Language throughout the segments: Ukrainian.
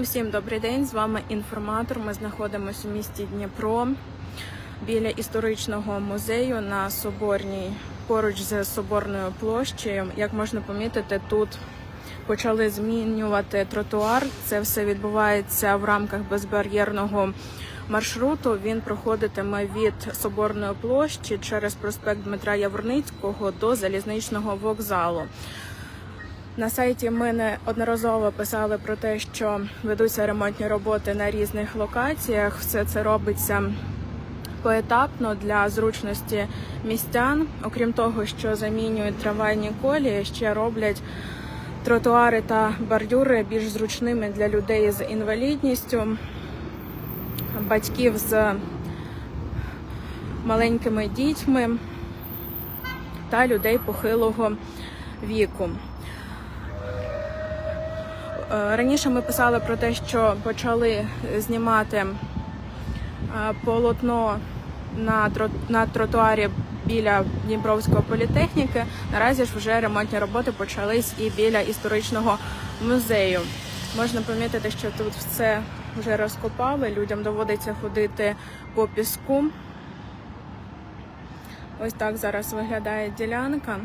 Усім добрий день. З вами інформатор. Ми знаходимося у місті Дніпро біля історичного музею на Соборній, поруч з Соборною площею. Як можна помітити, тут почали змінювати тротуар. Це все відбувається в рамках безбар'єрного маршруту. Він проходитиме від Соборної площі через проспект Дмитра Яворницького до залізничного вокзалу. На сайті ми неодноразово писали про те, що ведуться ремонтні роботи на різних локаціях. Все це робиться поетапно для зручності містян. Окрім того, що замінюють трамвайні колії, ще роблять тротуари та бордюри більш зручними для людей з інвалідністю, батьків з маленькими дітьми та людей похилого віку. Е, Раніше ми писали про те, що почали знімати е, полотно на тротуарі біля Дніпровської політехніки. Наразі ж вже ремонтні роботи почались і біля історичного музею. Можна помітити, що тут все вже розкопали. Людям доводиться ходити по піску. Ось так зараз виглядає ділянка.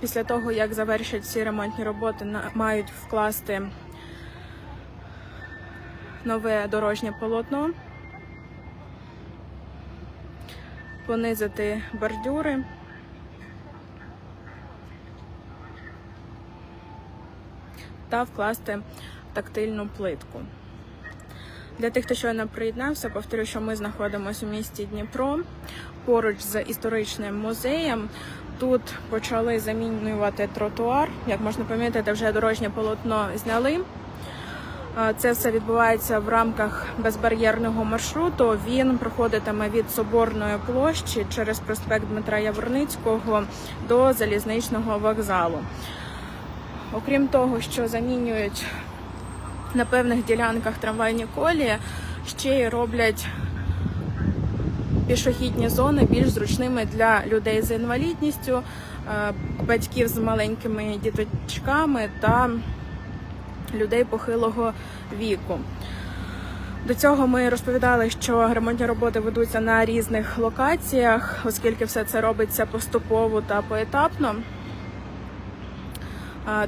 Після того, як завершать всі ремонтні роботи, мають вкласти нове дорожнє полотно, понизити бордюри. Та вкласти тактильну плитку. Для тих, хто щойно приєднався, повторю, що ми знаходимося у місті Дніпро поруч з історичним музеєм. Тут почали замінювати тротуар. Як можна помітити, вже дорожнє полотно зняли. Це все відбувається в рамках безбар'єрного маршруту. Він проходитиме від Соборної площі через проспект Дмитра Яворницького до залізничного вокзалу. Окрім того, що замінюють на певних ділянках трамвайні колії, ще й роблять пішохідні зони більш зручними для людей з інвалідністю, е, батьків з маленькими діточками та людей похилого віку. До цього ми розповідали, що ремонтні роботи ведуться на різних локаціях, оскільки все це робиться поступово та поетапно.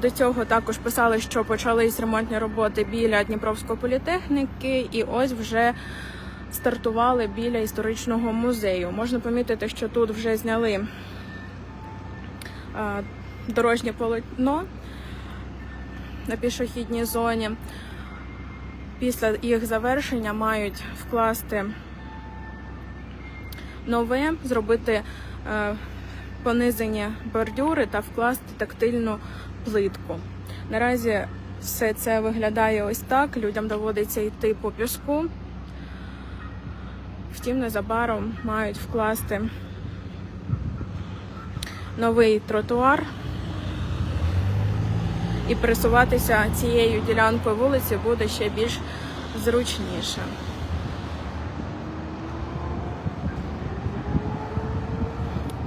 До цього також писали, що почались ремонтні роботи біля Дніпровської політехніки, і ось вже стартували біля історичного музею. Можна помітити, що тут вже зняли дорожнє полотно на пішохідній зоні. Після їх завершення мають вкласти нове, зробити е, понизені бордюри та вкласти тактильну плитку. Наразі все це виглядає ось так. Людям доводиться йти по піску. Втім, незабаром мають вкласти новий тротуар і пересуватися цією ділянкою вулиці буде ще більш зручніше.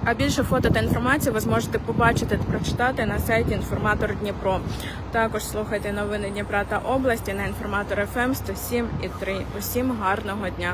А більше фото та інформації ви зможете побачити та прочитати на сайті Інформатор Дніпро. Також слухайте новини Дніпра та області на інформатор ФМ 107 і 3. Усім гарного дня!